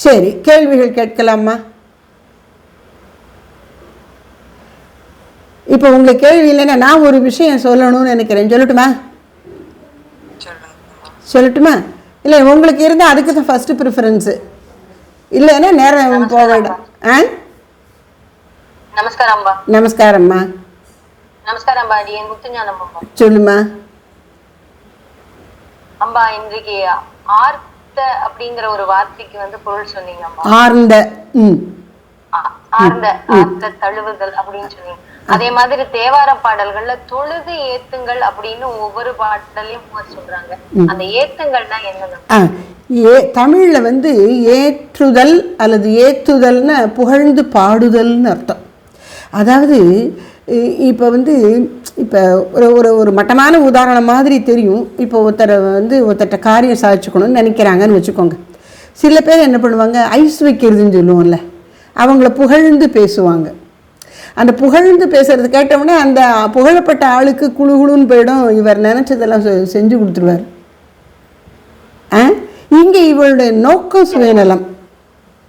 சரி கேள்விகள் கேட்கலாமா? இப்போ உங்களுக்கு கேள்வி இல்லைன்னா நான் ஒரு விஷயம் சொல்லணும்னு நினைக்கிறேன். சொல்லட்டுமா? சொல்லட்டுமா? இல்லை உங்களுக்கு இருந்தால் அதுக்கு தான் ஃபஸ்ட்டு ப்ரிஃபரன்ஸு இல்லைன்னா நேரம் போக வேண்டாம் ஆ? நமஸ்காரம் அம்பா நமஸ்காரம்மா நமஸ்காரம் அம்பா அடியே முத்துஞானம் சொல்லுமா? அம்பா இன்றைக்கு ஆர்த்த அப்படிங்கிற ஒரு வார்த்தைக்கு வந்து பொருள் சொன்னீங்க ஆர்ந்த. ஆர்ந்த ஆர்த்த தழுவுதல் அப்படின்னு சொன்னீங்க. அதே மாதிரி தேவார பாடல்கள்ல தொழுது ஏத்துங்கள் அப்படின்னு ஒவ்வொரு பாடலையும் சொல்றாங்க. அந்த ஏத்துங்கள்னா என்னது ஆ ஏ தமிழில் வந்து ஏற்றுதல் அல்லது ஏத்துதல்னு புகழ்ந்து பாடுதல்னு அர்த்தம். அதாவது இப்போ வந்து இப்போ ஒரு ஒரு ஒரு மட்டமான உதாரணம் மாதிரி தெரியும். இப்போ ஒருத்தரை வந்து ஒருத்தர்கிட்ட காரியம் சாதிச்சுக்கணும்னு நினைக்கிறாங்கன்னு வச்சுக்கோங்க. சில பேர் என்ன பண்ணுவாங்க ஐஸ் வைக்கிறதுன்னு சொல்லுவோம்ல அவங்கள புகழ்ந்து பேசுவாங்க. அந்த புகழ்ந்து பேசுறது கேட்டவுடனே அந்த புகழப்பட்ட ஆளுக்கு குழு குழுன்னு போயிடும். இவர் நினச்சதெல்லாம் செ- செஞ்சு கொடுத்துருவார். ஆ? இங்கே இவளுடைய நோக்கம் சுயநலம்.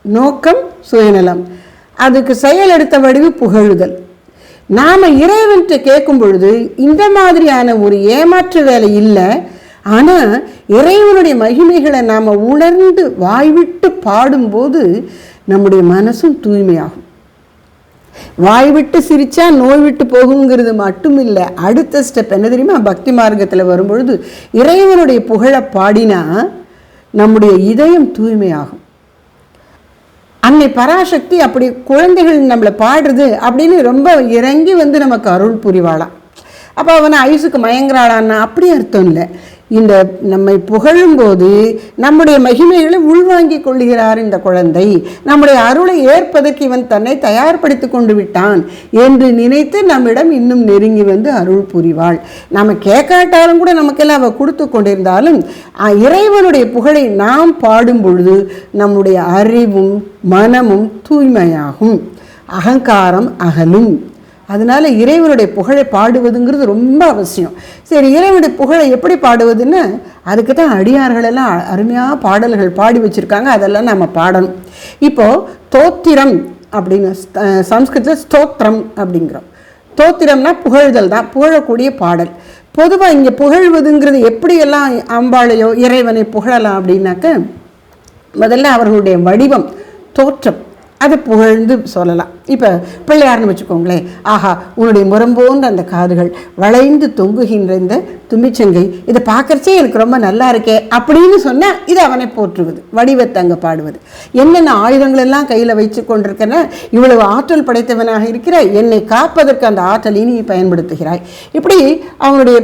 நோக்கம் சுயநலம். அதுக்கு செயல் எடுத்த வடிவு புகழுதல். நாம் இறைவன்ட்டு கேட்கும் பொழுது இந்த மாதிரியான ஒரு ஏமாற்று வேலை இல்லை. ஆனால் இறைவனுடைய மகிமைகளை நாம் உணர்ந்து வாய்விட்டு பாடும்போது நம்முடைய மனசும் தூய்மையாகும். வாய் விட்டு நோய் விட்டு போகுங்கிறது மட்டும் இல்லை அடுத்த ஸ்டெப் என்ன தெரியுமா? பக்தி மார்க்கத்தில் வரும்பொழுது இறைவனுடைய புகழை பாடினா நம்முடைய இதயம் தூய்மையாகும். அன்னை பராசக்தி அப்படி குழந்தைகள் நம்மளை பாடுறது அப்படின்னு ரொம்ப இறங்கி வந்து நமக்கு அருள் புரிவாளாம். அப்போ அவனை ஐசுக்கு மயங்குறாளான்னா அப்படி அர்த்தம் இல்லை. இந்த நம்மை புகழும்போது நம்முடைய மகிமைகளை உள்வாங்கிக் கொள்கிறார் இந்த குழந்தை. நம்முடைய அருளை ஏற்பதற்கு இவன் தன்னை தயார்படுத்தி கொண்டு விட்டான் என்று நினைத்து நம்மிடம் இன்னும் நெருங்கி வந்து அருள் புரிவாள். நம்ம கேட்காட்டாலும் கூட நமக்கெல்லாம் அவள் கொடுத்து கொண்டிருந்தாலும் இறைவனுடைய புகழை நாம் பாடும் பொழுது நம்முடைய அறிவும் மனமும் தூய்மையாகும். அகங்காரம் அகலும். அதனால இறைவனுடைய புகழை பாடுவதுங்கிறது ரொம்ப அவசியம். சரி இறைவனுடைய புகழை எப்படி பாடுவதுன்னு அதுக்கு தான் அடியார்கள் எல்லாம் அருமையாக பாடல்கள் பாடி வச்சுருக்காங்க. அதெல்லாம் நம்ம பாடணும். இப்போது தோத்திரம் அப்படின்னு அஹ், சம்ஸ்கிருதத்தில் ஸ்தோத்திரம் அப்படிங்கிறோம். தோத்திரம்னா புகழ்தல் தான் புகழக்கூடிய பாடல். பொதுவாக இங்கே புகழ்வதுங்கிறது எப்படியெல்லாம் அம்பாளையோ இறைவனை புகழலாம் அப்படின்னாக்க முதல்ல அவர்களுடைய வடிவம் தோற்றம் அதை புகழ்ந்து சொல்லலாம். இப்போ பிள்ளையார்னு வச்சுக்கோங்களேன். ஆஹா உன்னுடைய முரம்போன்ற அந்த காதுகள் வளைந்து தொங்குகின்ற இந்த தும்பிச்சங்கை இதை பார்க்கறச்சே எனக்கு ரொம்ப நல்லா இருக்கே அப்படின்னு சொன்னால் இது அவனை போற்றுவது வடிவத்தை அங்கே பாடுவது. என்னென்ன ஆயுதங்கள் எல்லாம் கையில் வைத்து கொண்டிருக்கன இவ்வளவு ஆற்றல் படைத்தவனாக இருக்கிற என்னை காப்பதற்கு அந்த ஆற்றலை நீ பயன்படுத்துகிறாய். இப்படி அவனுடைய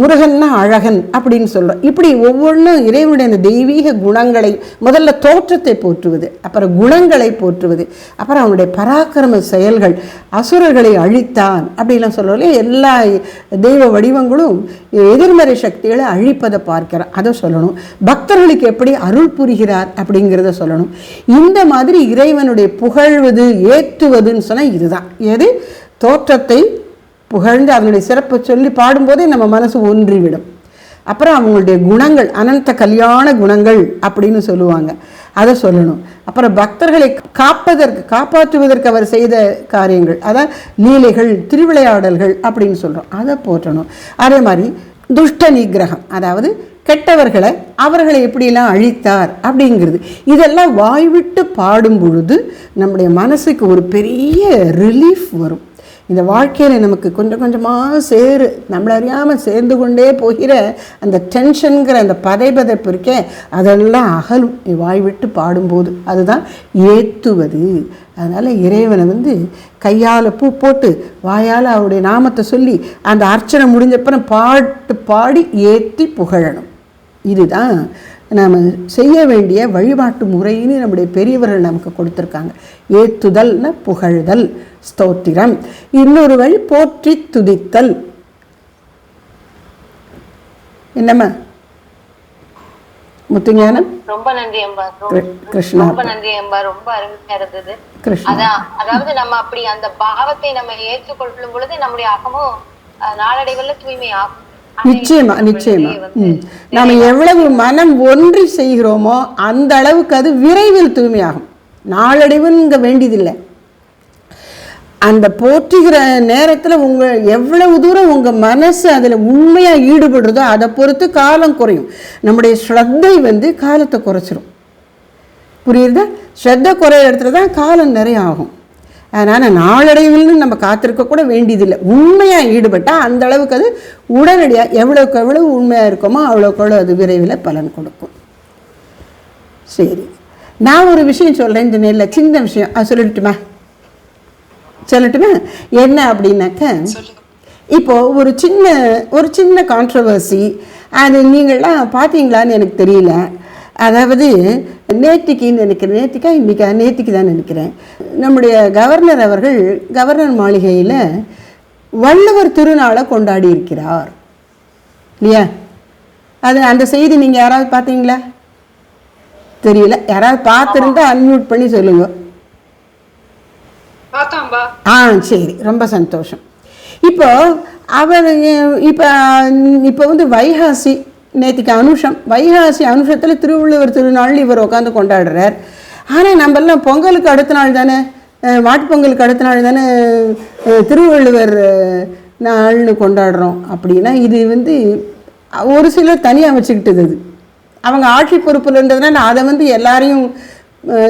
முருகன்னா அழகன் அப்படின்னு சொல்கிறோம் இப்படி ஒவ்வொன்றும் இறைவனுடைய அந்த தெய்வீக குணங்களை முதல்ல தோற்றத்தை போற்றுவது அப்புறம் குணங்களை போற்றுவது அப்புறம் அவனுடைய பராக்கிரம செயல்கள். அசுரர்களை அழித்தான். அப்படிலாம் சொல்கிறோம் எல்லா தெய்வ வடிவங்களும் எதிர்மறை சக்திகளை அழிப்பதை பார்க்கிறார் அதை சொல்லணும். பக்தர்களுக்கு எப்படி அருள் புரிகிறார் அப்படிங்கிறத சொல்லணும். இந்த மாதிரி இறைவனுடைய புகழ்வது ஏற்றுவதுன்னு சொன்னால் இதுதான். எது? தோற்றத்தை புகழ்ந்து அதனுடைய சிறப்பை சொல்லி பாடும்போதே நம்ம மனசு ஒன்றிவிடும். அப்புறம் அவங்களுடைய குணங்கள் அனந்த கல்யாண குணங்கள் அப்படின்னு சொல்லுவாங்க. அதை சொல்லணும். அப்புறம் பக்தர்களை காப்பதற்கு காப்பாற்றுவதற்கு அவர் செய்த காரியங்கள். அதான் லீலைகள் திருவிளையாடல்கள் அப்படின்னு சொல்கிறோம் அதை போற்றணும். அதே மாதிரி துஷ்ட நிகிரகம் அதாவது கெட்டவர்களை அவர்களை எப்படியெல்லாம் அழித்தார் அப்படிங்கிறது. இதெல்லாம் வாய்விட்டு பாடும் பொழுது நம்முடைய மனசுக்கு ஒரு பெரிய ரிலீஃப் வரும். இந்த வாழ்க்கையில் நமக்கு கொஞ்சம் கொஞ்சமாக சேரு. நம்மளை அறியாமல் சேர்ந்து கொண்டே போகிற அந்த டென்ஷனுங்கிற அந்த பதைபதைப்பு இருக்கே அதெல்லாம் அகலும். நீ வாய் விட்டு பாடும்போது அதுதான் ஏத்துவது. அதனால் இறைவனை வந்து கையால் பூ போட்டு வாயால் அவருடைய நாமத்தை சொல்லி அந்த அர்ச்சனை முடிஞ்சப்பறம் பாட்டு பாடி ஏற்றி புகழணும். இதுதான் நாம் செய்ய வேண்டிய வழிபாட்டு முறைன்னு நம்முடைய பெரியவர்கள் நமக்கு கொடுத்துருக்காங்க. ஏத்துதல்னா புகழ்தல் ஸ்தோத்திரம். இன்னொரு வழி போற்றி துதித்தல். என்னம்மா? முத்துஞானம்? ரொம்ப நன்றி அம்பா. கிருஷ்ணா. ரொம்ப நன்றி அம்பா. ரொம்ப அருமையா இருந்தது. கிருஷ்ணா. அதான் அதாவது நம்ம அப்படி அந்த பாவத்தை நம்ம ஏற்றுக்கொள்ளும் பொழுது நம்முடைய அகமும் நாளடைவுல தூய்மை ஆகும் நிச்சயமா நிச்சயமா. நாம் எவ்வளவு மனம் ஒன்றி செய்கிறோமோ அந்த அளவுக்கு அது விரைவில் தூய்மையாகும். நாளடைவுங்க வேண்டியதில்லை. அந்த போற்றுகிற நேரத்தில் உங்கள் எவ்வளவு தூரம் உங்கள் மனசு அதில் உண்மையாக ஈடுபடுறதோ அதை பொறுத்து காலம் குறையும். நம்முடைய ஸ்ரத்தை வந்து காலத்தை குறைச்சிரும். புரியுதா? ஸ்ரத்த குறைய இடத்துல தான் காலம் நிறைய ஆகும். அதனால் நாளடைவில் நம்ம காத்திருக்க கூட வேண்டியதில்லை. உண்மையாக ஈடுபட்டால் அந்த அளவுக்கு அது உடனடியாக எவ்வளோக்கு எவ்வளவு உண்மையாக இருக்கோமோ அவ்வளோக்கு எவ்வளோ அது விரைவில் பலன் கொடுக்கும். சரி. நான் ஒரு விஷயம் சொல்கிறேன் இந்த நேரில் சின்ன விஷயம். அது சொல்லட்டுமா? சொல்லட்டுமா? என்ன அப்படின்னாக்க இப்போ ஒரு சின்ன ஒரு சின்ன கான்ட்ரவர்சி அது நீங்கள்லாம் பார்த்தீங்களான்னு எனக்கு தெரியல. அதாவது நேத்திக்குன்னு நினைக்கிறேன் நேத்திக்கா இன்னைக்கா நேத்திக்கு தான் நினைக்கிறேன். நம்முடைய கவர்னர் அவர்கள் கவர்னர் மாளிகையில் வள்ளுவர் திருநாளை கொண்டாடி இருக்கிறார். இல்லையா? அது அந்த செய்தி நீங்கள் யாராவது பார்த்தீங்களா? தெரியல. யாராவது பார்த்துருந்தா அன்மியூட் பண்ணி சொல்லுங்க. ஆ சரி. ரொம்ப சந்தோஷம். இப்போ அவர் இப்போ இப்போ வந்து வைகாசி நேற்றுக்கு அனுஷம் வைகாசி அனுஷத்தில் திருவள்ளுவர் திருநாள் இவர் உட்காந்து கொண்டாடுறார். ஆனால் நம்மெல்லாம் பொங்கலுக்கு அடுத்த நாள் தானே மாட்டுப்பொங்கலுக்கு அடுத்த நாள் தானே திருவள்ளுவர் நாள்னு கொண்டாடுறோம். அப்படின்னா இது வந்து ஒரு சிலர் தனியாக வச்சுக்கிட்டது அது. அவங்க ஆட்சி பொறுப்பில் இருந்ததுனால அதை வந்து எல்லாரையும்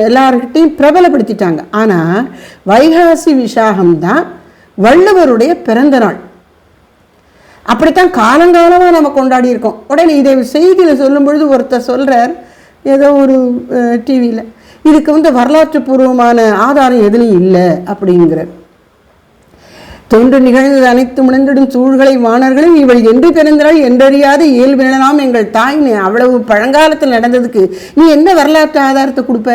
எல்லார்கிட்டையும் பிரபலப்படுத்திட்டாங்க. ஆனால் வைகாசி விசாகம் தான் வள்ளுவருடைய பிறந்த நாள். அப்படித்தான் காலங்காலமாக நம்ம கொண்டாடி இருக்கோம். உடனே இதை செய்தியில் சொல்லும் பொழுது ஒருத்தர் சொல்கிறார் ஏதோ ஒரு டிவியில் இதுக்கு வந்து வரலாற்று பூர்வமான ஆதாரம் எதுலையும் இல்லை அப்படிங்கிறார். தொன்று நிகழ்ந்தது அனைத்து முனைந்திடும் சூழ்களை வாணர்களும் இவள் என்று பிறந்தாள் என்றறியாத இயல்பினலாம் எங்கள் தாய்னு அவ்வளவு பழங்காலத்தில் நடந்ததுக்கு நீ என்ன வரலாற்று ஆதாரத்தை கொடுப்ப?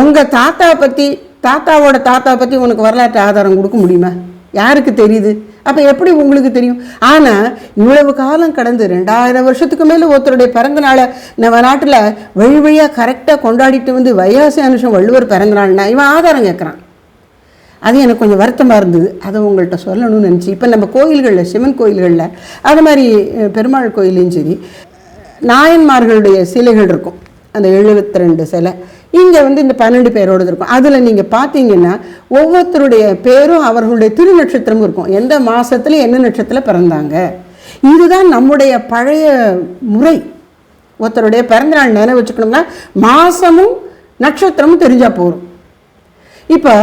உங்கள் தாத்தா பற்றி தாத்தாவோட தாத்தா பற்றி உனக்கு வரலாற்று ஆதாரம் கொடுக்க முடியுமா? யாருக்கு தெரியுது? அப்போ எப்படி உங்களுக்கு தெரியும்? ஆனால் இவ்வளவு காலம் கடந்து ரெண்டாயிரம் வருஷத்துக்கு மேலே ஒருத்தருடைய பிறந்த நாளை நம்ம நாட்டில் வழி வழியாக கரெக்டாக கொண்டாடிட்டு வந்து வையாசி அனுஷம் வள்ளுவர் பிறந்த நாள்னா இவன் ஆதாரம் கேட்குறான். அது எனக்கு கொஞ்சம் வருத்தமாக இருந்தது. அதை உங்கள்கிட்ட சொல்லணும்னு நினச்சி இப்போ நம்ம கோயில்களில் சிவன் கோயில்களில் அது மாதிரி பெருமாள் கோயிலையும் சரி நாயன்மார்களுடைய சிலைகள் இருக்கும். அந்த எழுபத்தி ரெண்டு சிலை. இங்கே வந்து இந்த பன்னெண்டு பேரோடது இருக்கும். அதில் நீங்கள் பார்த்தீங்கன்னா ஒவ்வொருத்தருடைய பேரும் அவர்களுடைய திரு நட்சத்திரமும் இருக்கும். எந்த மாதத்தில் என்ன நட்சத்திரத்தில் பிறந்தாங்க? இதுதான் நம்முடைய பழைய முறை. ஒருத்தருடைய பிறந்தநாள் நினைவு வச்சுக்கணும்னா மாதமும் நட்சத்திரமும் தெரிஞ்சால் போதும். இப்போ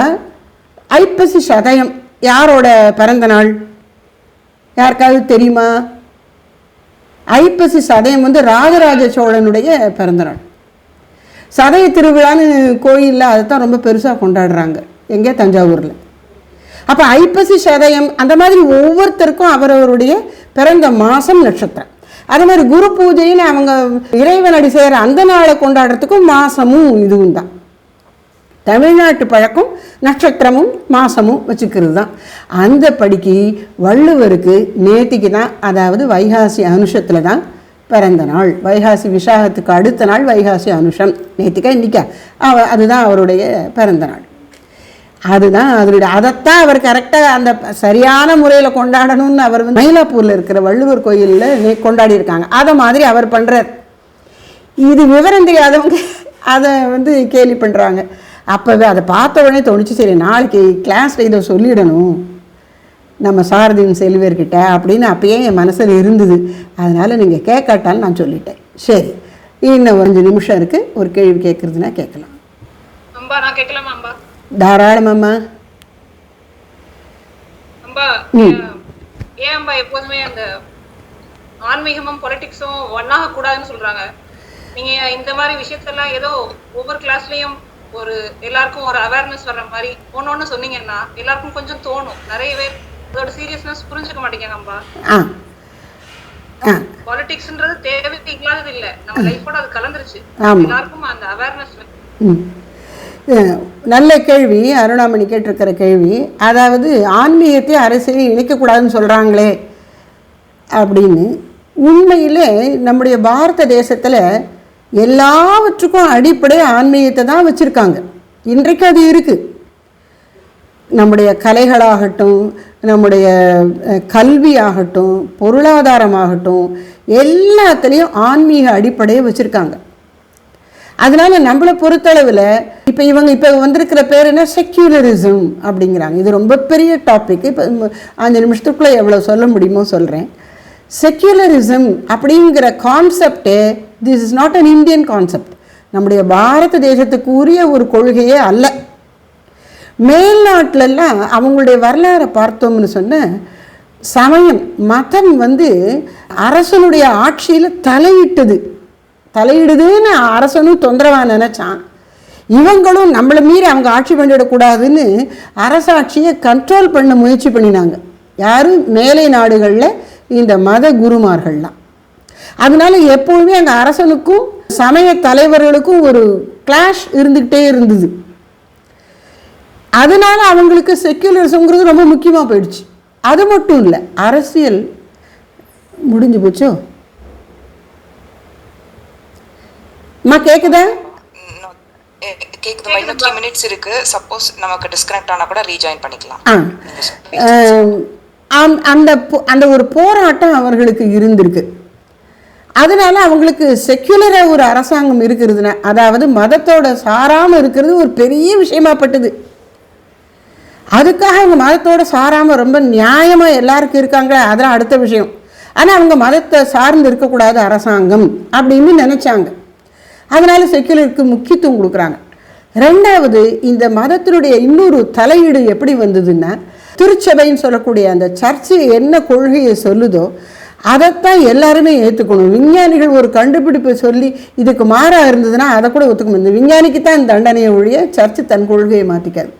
ஐப்பசி சதயம் யாரோட பிறந்த நாள் யாருக்காவது தெரியுமா? ஐப்பசி சதயம் வந்து ராஜராஜ சோழனுடைய பிறந்தநாள். சதய திருவிழான்னு கோயிலில் அதை தான் ரொம்ப பெருசாக கொண்டாடுறாங்க. எங்கே? தஞ்சாவூரில். அப்போ ஐப்பசி சதயம் அந்த மாதிரி ஒவ்வொருத்தருக்கும் அவரவருடைய பிறந்த மாதம் நட்சத்திரம். அதே மாதிரி குரு பூஜைன்னு அவங்க இறைவனடி செய்கிற அந்த நாளை கொண்டாடுறதுக்கும் மாதமும் இதுவும் தான். தமிழ்நாட்டு பழக்கம் நட்சத்திரமும் மாதமும் வச்சுக்கிறது தான். அந்த படிக்கு வள்ளுவருக்கு நேத்திக்கு தான் அதாவது வைகாசி அனுஷத்தில் தான் பிறந்த நாள் வைகாசி விசாகத்துக்கு அடுத்த நாள் வைகாசி அனுஷம். நேற்றுக்கா இன்னைக்கா. அவ அதுதான் அவருடைய பிறந்த நாள். அதுதான் அதனுடைய அதைத்தான் அவர் கரெக்டாக அந்த சரியான முறையில் கொண்டாடணும்னு அவர் வந்து மயிலாப்பூரில் இருக்கிற வள்ளுவர் கோயிலில் கொண்டாடி இருக்காங்க அதை மாதிரி அவர் பண்ணுறார் இது விவரம் தெரியாதவங்க அதை வந்து கேலி பண்ணுறாங்க அப்போவே அதை பார்த்த உடனே தோணுச்சு சரி நாளைக்கு கிளாஸில் இதை சொல்லிடணும். நம்ம சாரதியின் செல்வியர்கிட்ட அப்படின்னு அப்பயே என் மனசில் இருந்தது. அதனால் நீங்கள் கேட்காட்டாலும் நான் சொல்லிட்டேன். சரி இன்னும் ஒரு அஞ்சு நிமிஷம் இருக்குது ஒரு கேள்வி கேட்குறதுனா கேட்கலாம். தாராளமாம்மா அம்பா? ஏன் ஏன் அம்பா எப்போதுமே அந்த ஆன்மீகமும் பொலிட்டிக்ஸும் ஒன்னாக கூடாதுன்னு சொல்றாங்க? நீங்க இந்த மாதிரி விஷயத்தெல்லாம் ஏதோ ஒவ்வொரு கிளாஸ்லயும் ஒரு எல்லாருக்கும் ஒரு அவேர்னஸ் வர்ற மாதிரி ஒன்னு ஒண்ணு சொன்னீங்கன்னா எல்லாருக்கும் கொஞ்சம் தோணும். நிறைய பேர் அதோட சீரியஸ்னஸ் புரிஞ்சுக்க ஆ. பாலிடிக்ஸ்ன்றது தேவை இல்லாதது இல்ல. நம்ம லைஃபோட அது கலந்துருச்சு. எல்லாருக்கும் அந்த அவேர்னஸ் நல்ல கேள்வி. அருணாமணி கேட்டிருக்கிற கேள்வி. அதாவது ஆன்மீகத்தை அரசியல் இணைக்கக்கூடாதுன்னு சொல்கிறாங்களே அப்படின்னு. உண்மையிலே நம்முடைய பாரத தேசத்தில் எல்லாவற்றுக்கும் அடிப்படை ஆன்மீகத்தை தான் வச்சுருக்காங்க. இன்றைக்கு அது இருக்குது நம்முடைய கலைகளாகட்டும் நம்முடைய அஹ், கல்வியாகட்டும் பொருளாதாரமாகட்டும் எல்லாத்துலேயும் ஆன்மீக அடிப்படையை வச்சுருக்காங்க. அதனால் நம்மளை பொறுத்தளவில் இப்போ இவங்க இப்போ வந்திருக்கிற பேர் என்ன? செக்யூலரிசம் அப்படிங்கிறாங்க. இது ரொம்ப பெரிய டாபிக் இப்போ அஞ்சு நிமிஷத்துக்குள்ளே எவ்வளோ சொல்ல முடியுமோ சொல்கிறேன் செக்யூலரிசம் அப்படிங்கிற கான்செப்டே this is not an Indian concept நம்முடைய பாரத தேசத்துக்கு உரிய ஒரு கொள்கையே அல்ல. மேல்நாட்டிலலாம் அவங்களுடைய வரலாறை பார்த்தோம்னு சொன்ன சமயம் மதம் வந்து அரசனுடைய ஆட்சியில் தலையிட்டது. தலையிடுதுன்னு அரசனும் தொந்தரவாக நினச்சான். இவங்களும் நம்மளை மீறி அவங்க ஆட்சி பண்ணிடக்கூடாதுன்னு அரசாட்சியை கண்ட்ரோல் பண்ண முயற்சி பண்ணினாங்க. யாரும் மேலை நாடுகளில் இந்த மத குருமார்கள்லாம். அதனால எப்பொழுதுமே அங்கே அரசனுக்கும் சமய தலைவர்களுக்கும் ஒரு கிளாஷ் இருந்துக்கிட்டே இருந்தது. அதனால அவங்களுக்கு செக்யூலரிசம்ங்கிறது ரொம்ப முக்கியமாக போயிடுச்சு. அது மட்டும் இல்லை அரசியல் முடிஞ்சு போச்சோ? அம்மா கேட்குதா கேக்குதுமா? இன்னும் த்ரீ மினிட்ஸ் இருக்கு. சப்போஸ் நமக்கு டிஸ்கனெக்ட் ஆனா கூட ரீஜாயின் பண்ணிக்கலாம். அந்த- அந்த ஒரு போராட்டம் அவர்களுக்கு இருந்திருக்கு. அதனால அவங்களுக்கு செக்யுலராக ஒரு அரசாங்கம் இருக்கிறதுனா அதாவது மதத்தோட சாராமல் இருக்கிறது ஒரு பெரிய விஷயமாப்பட்டது அதுக்காக அவங்க மதத்தோட சாராமல் ரொம்ப நியாயமாக எல்லாருக்கும் இருக்காங்க அதெல்லாம் அடுத்த விஷயம். ஆனால் அவங்க மதத்தை சார்ந்து இருக்கக்கூடாது அரசாங்கம் அப்படின்னு நினச்சாங்க. அதனால் செக்குலருக்கு முக்கியத்துவம் கொடுக்குறாங்க. ரெண்டாவது இந்த மதத்தினுடைய இன்னொரு தலையீடு எப்படி வந்ததுன்னா திருச்சபைன்னு சொல்லக்கூடிய அந்த சர்ச்சு என்ன கொள்கையை சொல்லுதோ அதைத்தான் எல்லாருமே ஏற்றுக்கணும் விஞ்ஞானிகள் ஒரு கண்டுபிடிப்பை சொல்லி இதுக்கு மாறாக இருந்ததுன்னா அதை கூட ஒத்துக்கணும். இந்த விஞ்ஞானிக்கு தான் இந்த தண்டனையை ஒழிய சர்ச்சு தன் கொள்கையை மாற்றிக்காது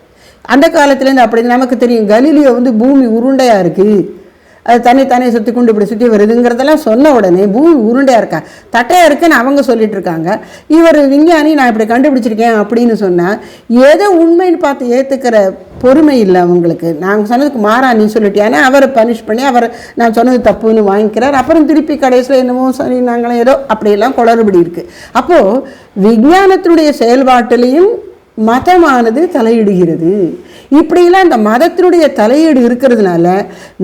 அந்த காலத்துலேருந்து அப்படி நமக்கு தெரியும் கலிலியோ வந்து பூமி உருண்டையாக இருக்குது அது தனி தானே சுற்றி கொண்டு இப்படி சுற்றி வருதுங்கிறதெல்லாம் சொன்ன உடனே பூமி உருண்டையாக இருக்கா? தட்டையாக இருக்குன்னு அவங்க சொல்லிட்டு இருக்காங்க. இவர் விஞ்ஞானி நான் இப்படி கண்டுபிடிச்சிருக்கேன் அப்படின்னு சொன்னால் எதை உண்மைன்னு பார்த்து ஏற்றுக்கிற பொறுமை இல்லை அவங்களுக்கு. நாங்கள் சொன்னதுக்கு மாறா நீ சொல்லிட்டேன் அவரை பனிஷ் பண்ணி அவரை நான் சொன்னது தப்புன்னு வாங்கிக்கிறார். அப்புறம் திருப்பி கடைசியில் என்னமோ சரி நாங்களும் ஏதோ அப்படியெல்லாம் குளறுபடி இருக்குது அப்போது விஞ்ஞானத்தினுடைய செயல்பாட்டிலையும் மதமானது தலையிடுகிறது. இப்படிலாம் இந்த மதத்தினுடைய தலையீடு இருக்கிறதுனால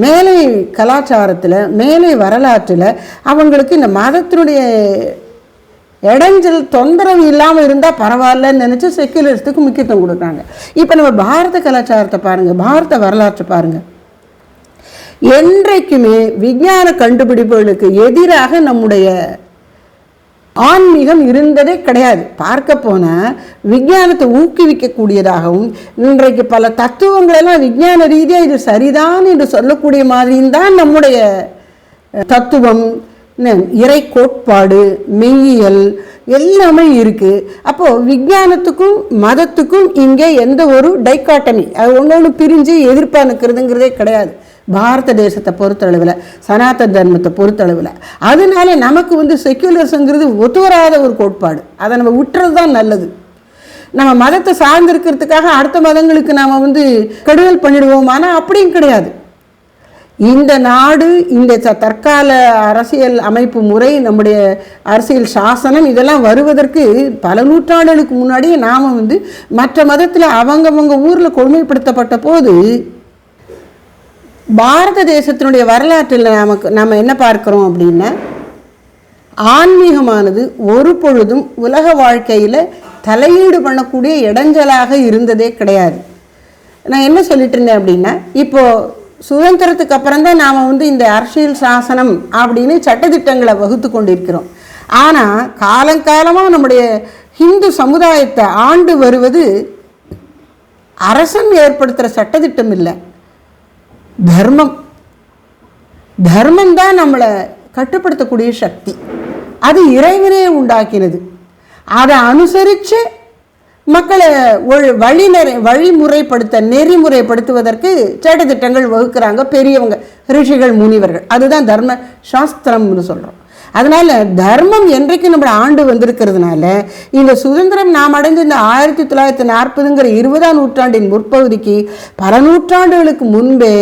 மேலை கலாச்சாரத்தில் மேலை வரலாற்றில் அவங்களுக்கு இந்த மதத்தினுடைய இடைஞ்சல் தொந்தரவு இல்லாமல் இருந்தால் பரவாயில்லன்னு நினச்சி செக்குலரிசத்துக்கு முக்கியத்துவம் கொடுக்குறாங்க. இப்போ நம்ம பாரத கலாச்சாரத்தை பாருங்கள் பாரத வரலாற்றை பாருங்கள் என்றைக்குமே விஞ்ஞான கண்டுபிடிப்புகளுக்கு எதிராக நம்முடைய ஆன்மீகம் இருந்ததே கிடையாது. பார்க்க போனால் விஞ்ஞானத்தை ஊக்குவிக்கக்கூடியதாகவும் இன்றைக்கு பல தத்துவங்களெல்லாம் விஞ்ஞான ரீதியாக இது சரிதான் என்று சொல்லக்கூடிய மாதிரியும் தான் நம்முடைய தத்துவம் என்ன, இறை கோட்பாடு மெய்யியல் எல்லாமே இருக்குது அப்போது விஞ்ஞானத்துக்கும் மதத்துக்கும் இங்கே எந்த ஒரு டைக்காட்டமி அது ஒன்று ஒன்று பிரிஞ்சு எதிர்ப்பாக நிற்கிறதுங்கிறதே கிடையாது. பாரத தேசத்தை பொறுத்தளவில் சனாதன தர்மத்தை பொறுத்தளவில். அதனால நமக்கு வந்து செக்யுலர்ஸுங்கிறது ஒத்து வராத ஒரு கோட்பாடு. அதை நம்ம விட்டுறது தான் நல்லது. நம்ம மதத்தை சார்ந்திருக்கிறதுக்காக அடுத்த மதங்களுக்கு நாம் வந்து கெடுதல் பண்ணிடுவோம். ஆனால் அப்படியும் கிடையாது. இந்த நாடு இந்த தற்கால அரசியல் அமைப்பு முறை நம்முடைய அரசியல் சாசனம் இதெல்லாம் வருவதற்கு பல நூற்றாண்டுகளுக்கு முன்னாடியே நாம் வந்து மற்ற மதத்தில் அவங்கவங்க ஊரில் கொடுமைப்படுத்தப்பட்ட போது பாரத தேசத்தினுடைய வரலாற்றில் நமக்கு நம்ம என்ன பார்க்குறோம் அப்படின்னா ஆன்மீகமானது ஒரு பொழுதும் உலக வாழ்க்கையில் தலையீடு பண்ணக்கூடிய இடைஞ்சலாக இருந்ததே கிடையாது. நான் என்ன சொல்லிட்டு இருந்தேன் அப்படின்னா இப்போது சுதந்திரத்துக்கு அப்புறம் தான் நாம் வந்து இந்த அரசியல் சாசனம் அப்படின்னு சட்டதிட்டங்களை வகுத்து கொண்டிருக்கிறோம். ஆனால் காலங்காலமாக நம்முடைய ஹிந்து சமுதாயத்தை ஆண்டு வருவது அரசன் ஏற்படுத்துகிற சட்டதிட்டம் இல்லை. தர்மம். தர்மம் தான் நம்மளை கட்டுப்படுத்தக்கூடிய சக்தி. அது இறைவனே உண்டாக்கினது. அதை அனுசரித்து மக்களை வழி வழிநெறி வழிமுறைப்படுத்த நெறிமுறைப்படுத்துவதற்கு சட்டத்திட்டங்கள் வகுக்கிறாங்க பெரியவங்க ரிஷிகள் முனிவர்கள். அதுதான் தர்ம சாஸ்திரம்னு சொல்கிறோம் அதனால் தர்மம் என்றைக்கு நம்மளை ஆண்டு வந்திருக்கிறதுனால இந்த சுதந்திரம் நாம் அடைஞ்ச இந்த ஆயிரத்தி தொள்ளாயிரத்தி நாற்பதுங்கிற இருபதாம் நூற்றாண்டின் முற்பகுதிக்கு பல நூற்றாண்டுகளுக்கு முன்பே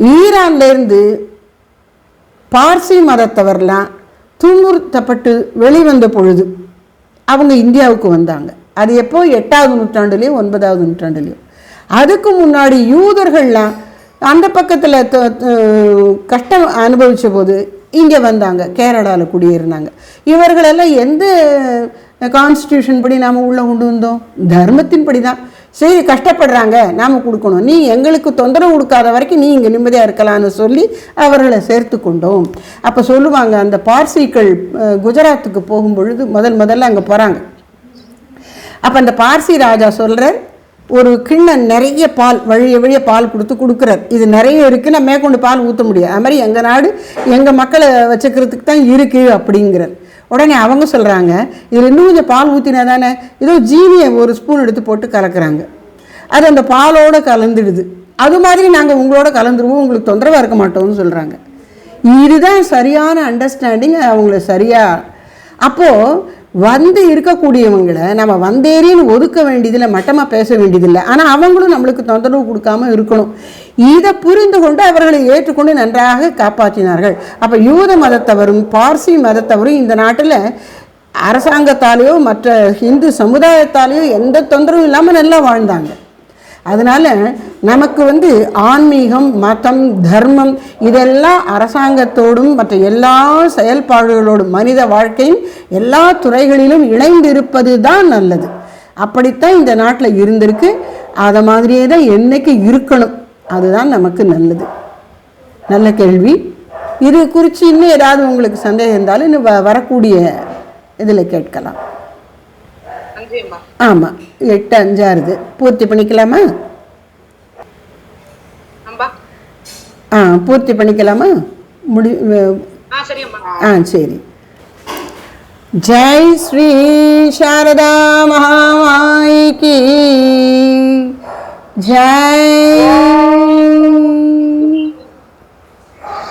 ஈரான்லேருந்து பார்சி மதத்தவர்லாம் துன்புறுத்தப்பட்டு வெளிவந்த பொழுது அவங்க இந்தியாவுக்கு வந்தாங்க. அது எப்போ? எட்டாவது நூற்றாண்டுலேயும் ஒன்பதாவது நூற்றாண்டுலேயும் அதுக்கு முன்னாடி யூதர்கள்லாம் அந்த பக்கத்தில் கஷ்டம் அனுபவித்த போது இங்கே வந்தாங்க கேரளாவில் குடியேறினாங்க. இவர்களெல்லாம் எந்த கான்ஸ்டியூஷன் படி நாம் உள்ளே கொண்டு வந்தோம்? தர்மத்தின் படி தான் சரி கஷ்டப்படுறாங்க நாம் கொடுக்கணும். நீ எங்களுக்கு தொந்தரவு கொடுக்காத வரைக்கும் நீ இங்கே நிம்மதியாக இருக்கலாம்னு சொல்லி அவர்களை சேர்த்து கொண்டோம். அப்போ சொல்லுவாங்க அந்த பார்சிகள் குஜராத்துக்கு போகும் பொழுது முதல் முதல்ல அங்கே போகிறாங்க அப்போ அந்த பார்சி ராஜா சொல்கிறார் ஒரு கிண்ணம் நிறைய பால் வழிய வழிய பால் கொடுத்து கொடுக்குறார். இது நிறைய இருக்குது நான் மேற்கொண்டு பால் ஊற்ற முடியாது. அது மாதிரி எங்கள் நாடு எங்கள் மக்களை வச்சுக்கிறதுக்கு தான் இருக்குது அப்படிங்கிறார். உடனே அவங்க சொல்கிறாங்க இதில் இன்னும் கொஞ்சம் பால் ஊற்றினா தானே? ஏதோ ஜீனியை ஒரு ஸ்பூன் எடுத்து போட்டு கலக்கிறாங்க. அது அந்த பாலோடு கலந்துடுது. அது மாதிரி நாங்கள் உங்களோட கலந்துருவோம் உங்களுக்கு தொந்தரவாக இருக்க மாட்டோம்னு சொல்கிறாங்க இதுதான் சரியான அண்டர்ஸ்டாண்டிங் அவங்கள சரியாக அப்போது வந்து இருக்கக்கூடியவங்களை நம்ம வந்தேறின்னு ஒதுக்க வேண்டியதில்லை மட்டமாக பேச வேண்டியதில்லை. ஆனால் அவங்களும் நம்மளுக்கு தொந்தரவு கொடுக்காம இருக்கணும். இதை புரிந்து கொண்டு அவர்களை ஏற்றுக்கொண்டு நன்றாக காப்பாற்றினார்கள். அப்போ யூத மதத்தவரும் பார்சி மதத்தவரும் இந்த நாட்டில் அரசாங்கத்தாலேயோ மற்ற இந்து சமுதாயத்தாலேயோ எந்த தொந்தரவும் இல்லாமல் நல்லா வாழ்ந்தாங்க. அதனால் நமக்கு வந்து ஆன்மீகம் மதம் தர்மம் இதெல்லாம் அரசாங்கத்தோடும் மற்ற எல்லா செயல்பாடுகளோடும் மனித வாழ்க்கையும் எல்லா துறைகளிலும் இணைந்திருப்பது தான் நல்லது. அப்படித்தான் இந்த நாட்டில் இருந்திருக்கு. அதை மாதிரியே தான் என்றைக்கு இருக்கணும். அதுதான் நமக்கு நல்லது. நல்ல கேள்வி. இது குறித்து இன்னும் ஏதாவது உங்களுக்கு சந்தேகம் இருந்தாலும் இன்னும் வ- வரக்கூடிய இதில் கேட்கலாம். ஆமாம் எட்டு அஞ்சாறுது பூர்த்தி பண்ணிக்கலாமா? ஆ பூர்த்தி பண்ணிக்கலாமா? முடி ஆ சரி. ஜெய் ஸ்ரீ சாரதா மகாமாய்க்கு ஜெய்.